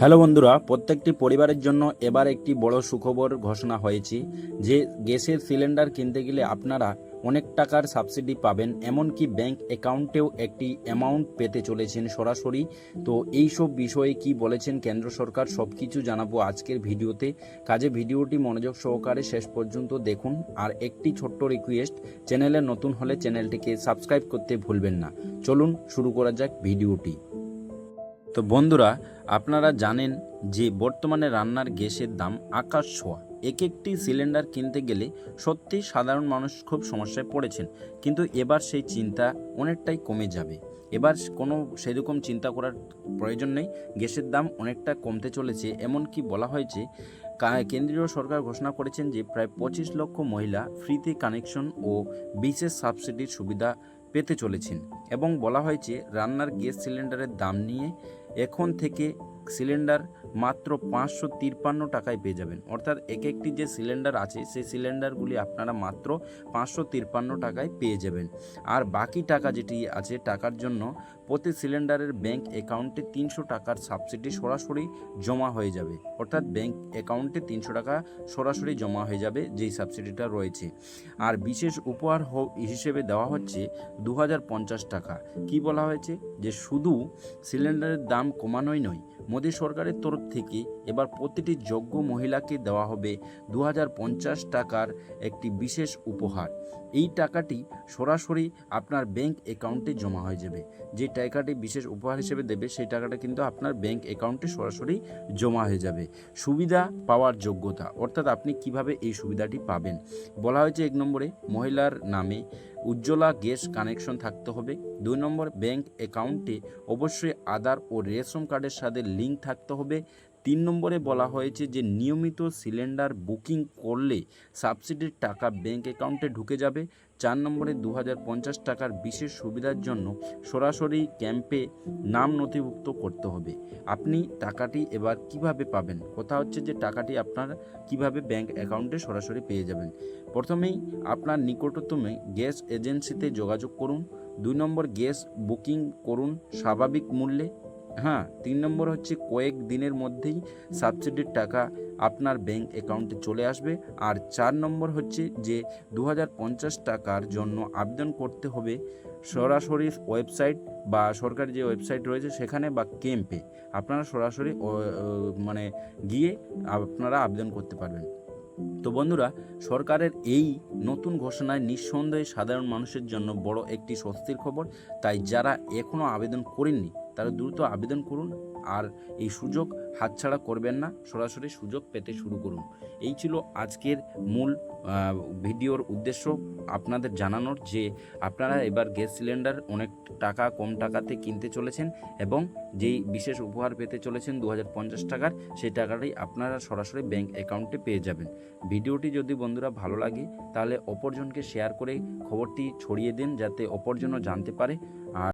Hello বন্ধুরা, প্রত্যেকটি পরিবারের জন্য এবার একটি বড় সুখবর ঘোষণা হয়েছে যে গ্যাসের সিলিন্ডার কিনতে গেলে আপনারা অনেক টাকার সাবসিডি পাবেন, এমনকি ব্যাংক অ্যাকাউন্টেও একটি অ্যামাউন্ট পেতে চলেছেন সরাসরি। তো এই সব বিষয়ে কি বলেছেন কেন্দ্র সরকার সব কিছু জানাব আজকের ভিডিওতে। কাজে ভিডিওটি মনোযোগ সহকারে শেষ পর্যন্ত দেখুন, আর একটি ছোট্ট রিকোয়েস্ট চ্যানেলে নতুন হলে চ্যানেলটিকে সাবস্ক্রাইব করতে ভুলবেন না। চলুন শুরু করা যাক ভিডিওটি। তো বন্ধুরা, আপনারা জানেন যে বর্তমানে রান্নার গ্যাসের দাম আকাশ ছোঁয়া। এক একটি সিলিন্ডার কিনতে গেলে সত্যি সাধারণ মানুষ খুব সমস্যায় পড়েছেন। কিন্তু এবার সেই চিন্তা অনেকটাই কমে যাবে। এবার কোনো সেরকম চিন্তা করার প্রয়োজন নেই। গ্যাসের দাম অনেকটা কমতে চলেছে। এমনকি বলা হয়েছে কেন্দ্রীয় সরকার ঘোষণা করেছেন যে, প্রায় পঁচিশ লক্ষ মহিলা ফ্রিতে কানেকশন ও বিশেষ সাবসিডির সুবিধা পেতে চলেছেন এবং বলা হয়েছে রান্নার গ্যাস সিলিন্ডারের দাম নিয়ে এখন থেকে সিলিন্ডার মাত্র পাঁচশো তিপ্পান্ন টাকায় পেয়ে যাবেন। অর্থাৎ এক একটি যে সিলিন্ডার আছে, সেই সিলিন্ডারগুলি আপনারা মাত্র পাঁচশো তিপ্পান্ন টাকায় পেয়ে যাবেন। আর বাকি টাকা যেটি আছে টাকার জন্য, প্রতি সিলিন্ডারের ব্যাংক অ্যাকাউন্টে তিনশো টাকার সাবসিডি সরাসরি জমা হয়ে যাবে। অর্থাৎ ব্যাংক অ্যাকাউন্টে তিনশো টাকা সরাসরি জমা হয়ে যাবে, যেই সাবসিডিটা রয়েছে। আর বিশেষ উপহার হিসেবে দেওয়া হচ্ছে দু হাজার পঞ্চাশ টাকা। কি বলা হয়েছে? যে শুধু সিলিন্ডারের দাম কমানোই নয় মোদী সরকারের তরফ থেকে এবার প্রতিটি যোগ্য মহিলাকে দেওয়া হবে দু হাজার পঞ্চাশ টাকার একটি বিশেষ উপহার। এই টাকাটি সরাসরি আপনার ব্যাংক অ্যাকাউন্টে জমা হয়ে যাবে। যে টাকাটি বিশেষ উপহার হিসেবে দেবে, সেই টাকাটা কিন্তু আপনার ব্যাংক অ্যাকাউন্টে সরাসরি জমা হয়ে যাবে। সুবিধা পাওয়ার যোগ্যতা, অর্থাৎ আপনি কীভাবে এই সুবিধাটি পাবেন? বলা হয়েছে এক নম্বরে, মহিলার নামে উজ্জ্বলা গ্যাস কানেকশন থাকতে হবে। দুই নম্বর ব্যাংক অ্যাকাউন্টে অবশ্যই আধার ও রেশন কার্ডের সাথে লিঙ্ক থাকতে হবে। তিন নম্বরে বলা হয়েছে যে নিয়মিত সিলিন্ডার বুকিং করলে সাবসিডির টাকা ব্যাংক অ্যাকাউন্টে ঢুকে যাবে। চার নম্বরে দু হাজার পঞ্চাশ টাকার বিশেষ সুবিধার জন্য সরাসরি ক্যাম্পে নাম নথিভুক্ত করতে হবে। আপনি টাকাটি এবার কীভাবে পাবেন? কথা হচ্ছে যে টাকাটি আপনার কীভাবে ব্যাংক অ্যাকাউন্টে সরাসরি পেয়ে যাবেন। প্রথমেই আপনার নিকটতম গ্যাস এজেন্সিতে যোগাযোগ করুন। দুই নম্বর গ্যাস বুকিং করুন স্বাভাবিক মূল্যে। হ্যাঁ তিন নম্বর হচ্ছে কয়েক দিনের মধ্যেই সাবসিডির টাকা আপনার ব্যাংক অ্যাকাউন্টে চলে আসবে। আর চার নম্বর হচ্ছে যে দু হাজার পঞ্চাশ টাকার জন্য আবেদন করতে হবে সরাসরি ওয়েবসাইট বা সরকারি যে ওয়েবসাইট রয়েছে সেখানে বা ক্যাম্পে আপনারা সরাসরি মানে গিয়ে আপনারা আবেদন করতে পারবেন। তো বন্ধুরা, সরকারের এই নতুন ঘোষণায় নিঃসন্দেহে সাধারণ মানুষের জন্য বড় একটি স্বস্তির খবর। তাই যারা এখনও আবেদন করেননি তারা দ্রুত আবেদন করুন আর এই সুযোগ হাতছাড়া করবেন না, সরাসরি সুযোগ পেতে শুরু করুন। এই ছিল আজকের মূল ভিডিওর উদ্দেশ্য। আপনাদের জানানোর যে আপনারা এবার গ্যাস সিলিন্ডার অনেক টাকা, কম টাকাতে কিনতে চলেছেন এবং যেই বিশেষ উপহার পেতে চলেছেন দু হাজার পঞ্চাশ টাকার, সেই টাকাটাই আপনারা সরাসরি ব্যাংক অ্যাকাউন্টে পেয়ে যাবেন। ভিডিওটি যদি বন্ধুরা ভালো লাগে, তাহলে অপরজনকে শেয়ার করে খবরটি ছড়িয়ে দিন যাতে অপরজনও জানতে পারে। আর